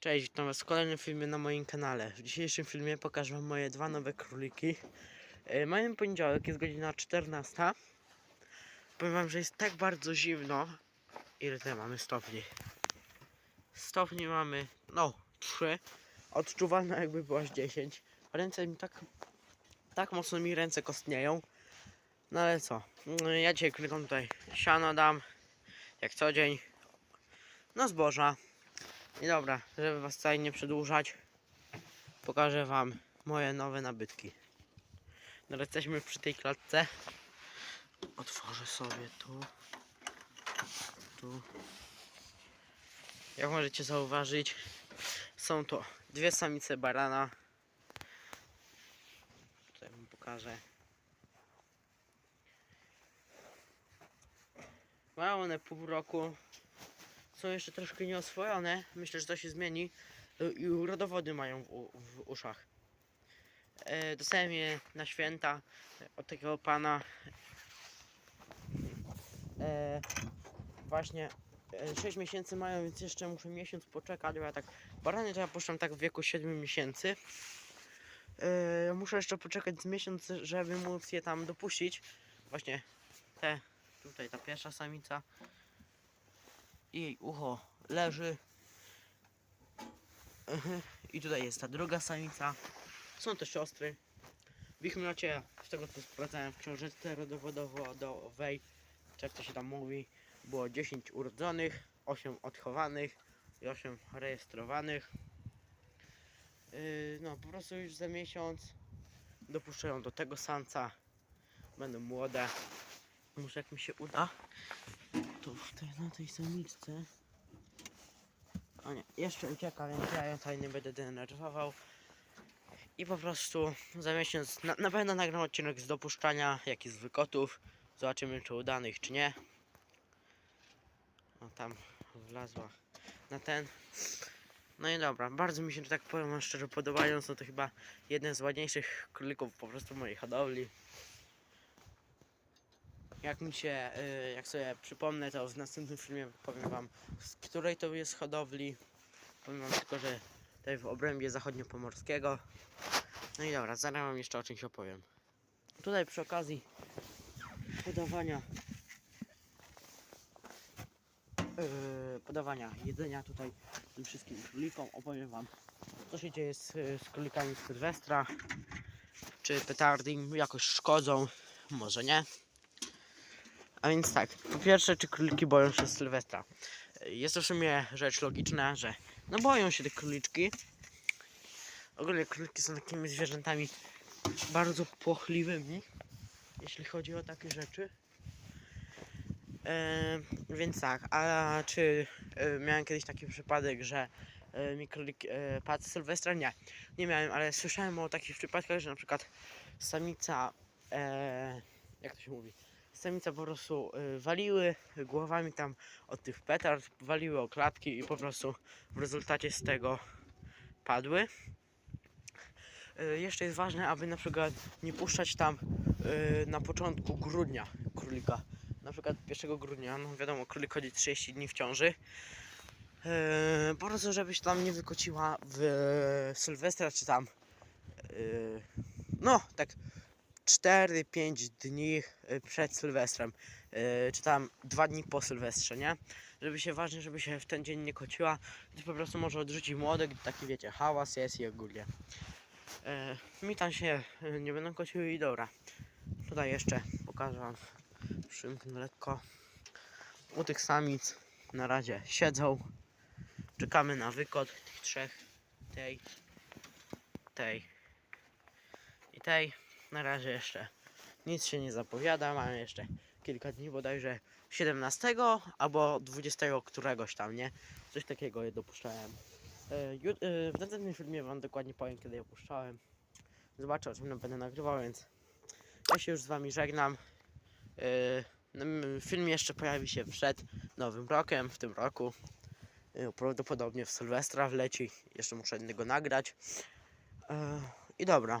Cześć, witam was w kolejnym filmie na moim kanale. W dzisiejszym filmie pokażę wam moje dwa nowe króliki. E, Mamy poniedziałek, jest godzina 14. Powiem wam, że jest tak bardzo zimno. Ile tutaj mamy stopni? Stopni mamy, no, 3. Odczuwalne jakby było aż 10. Ręce mi tak, tak mocno mi ręce kostnieją. No ale co, Mm, ja dzisiaj klikam tutaj siano dam, jak co dzień. No zboża. I dobra, żeby was tutaj nie przedłużać, pokażę wam moje nowe nabytki. Dobra, jesteśmy przy tej klatce. Otworzę sobie tu. Tu. Jak możecie zauważyć, są to dwie samice barana. Tutaj wam pokażę. Mają one pół roku, są jeszcze troszkę nieoswojone. Myślę, że to się zmieni. Y, I rodowody mają w, w uszach. E, dostałem je na święta od takiego pana. E, właśnie e, 6 miesięcy mają, więc jeszcze muszę miesiąc poczekać, bo ja tak barany to ja puszczam tak w wieku 7 miesięcy. E, muszę jeszcze poczekać z miesiąc, żeby móc je tam dopuścić. Właśnie te, tutaj ta pierwsza samica jej ucho leży. I tutaj jest ta druga samica. Są to siostry. W ich miocie, z tego co sprawdzałem w książeczce rodowodowej, jak to się tam mówi, było 10 urodzonych, 8 odchowanych i 8 rejestrowanych. Yy, no, po prostu już za miesiąc dopuszczają do tego samca. Będą młode. Może jak mi się uda, tu w tej, na tej samiczce. O nie, jeszcze ucieka, więc ja ją tutaj nie będę denerwował. I po prostu za miesiąc na, na pewno nagram odcinek z dopuszczania, jak i z wykotów. Zobaczymy, czy udanych, czy nie. O, tam wlazła na ten. No i dobra, bardzo mi się, że tak powiem szczerze podobają. Są to chyba jedne z ładniejszych królików po prostu mojej hodowli. Jak mi się, y, jak sobie przypomnę, to w następnym filmie powiem wam, z której to jest hodowli. Powiem wam tylko, że tutaj w obrębie zachodniopomorskiego. No i dobra, zaraz wam jeszcze o czymś opowiem. Tutaj przy okazji podawania yy, podawania jedzenia tutaj tym wszystkim królikom opowiem wam co się dzieje z, z królikami z Sylwestra czy petardy im jakoś szkodzą może nie a więc tak, po pierwsze, czy króliki boją się Sylwestra? Jest to w sumie rzecz logiczna, że no boją się te króliczki. Ogólnie króliki są takimi zwierzętami bardzo płochliwymi, jeśli chodzi o takie rzeczy. E, więc tak, a czy e, miałem kiedyś taki przypadek, że e, mi królik e, padł Sylwestra? Nie, nie miałem, ale słyszałem o takich przypadkach, że na przykład samica, e, jak to się mówi, samice po prostu y, waliły głowami tam od tych petard, waliły o klatki i po prostu w rezultacie z tego padły. Y, Jeszcze jest ważne, aby na przykład nie puszczać tam y, na początku grudnia królika. Na przykład 1 grudnia, no wiadomo, królik chodzi 30 dni w ciąży. Po prostu, żebyś tam nie wykociła w Sylwestra, czy tam no, tak 4-5 dni y, przed Sylwestrem, y, czy tam 2 dni po Sylwestrze, nie? Żeby się ważne, żeby się w ten dzień nie kociła, gdyż po prostu może odrzucić młode, gdy taki wiecie, hałas jest i ogólnie. Y, Mi tam się nie będą kociły i dobra. Tutaj jeszcze pokażę wam, przymknę lekko. U tych samic na razie siedzą. Czekamy na wykot tych trzech, tej, tej i tej. Na razie jeszcze nic się nie zapowiada. Mamy jeszcze kilka dni, bodajże 17 albo 20 któregoś tam, nie? Coś takiego je dopuszczałem. E, e, W następnym filmie wam dokładnie powiem, kiedy je opuszczałem. Zobaczę, o czym będę nagrywał, więc ja się już z wami żegnam. E, m, Film jeszcze pojawi się przed nowym rokiem, w tym roku. Prawdopodobnie w Sylwestra wleci. Jeszcze muszę innego nagrać. I dobra.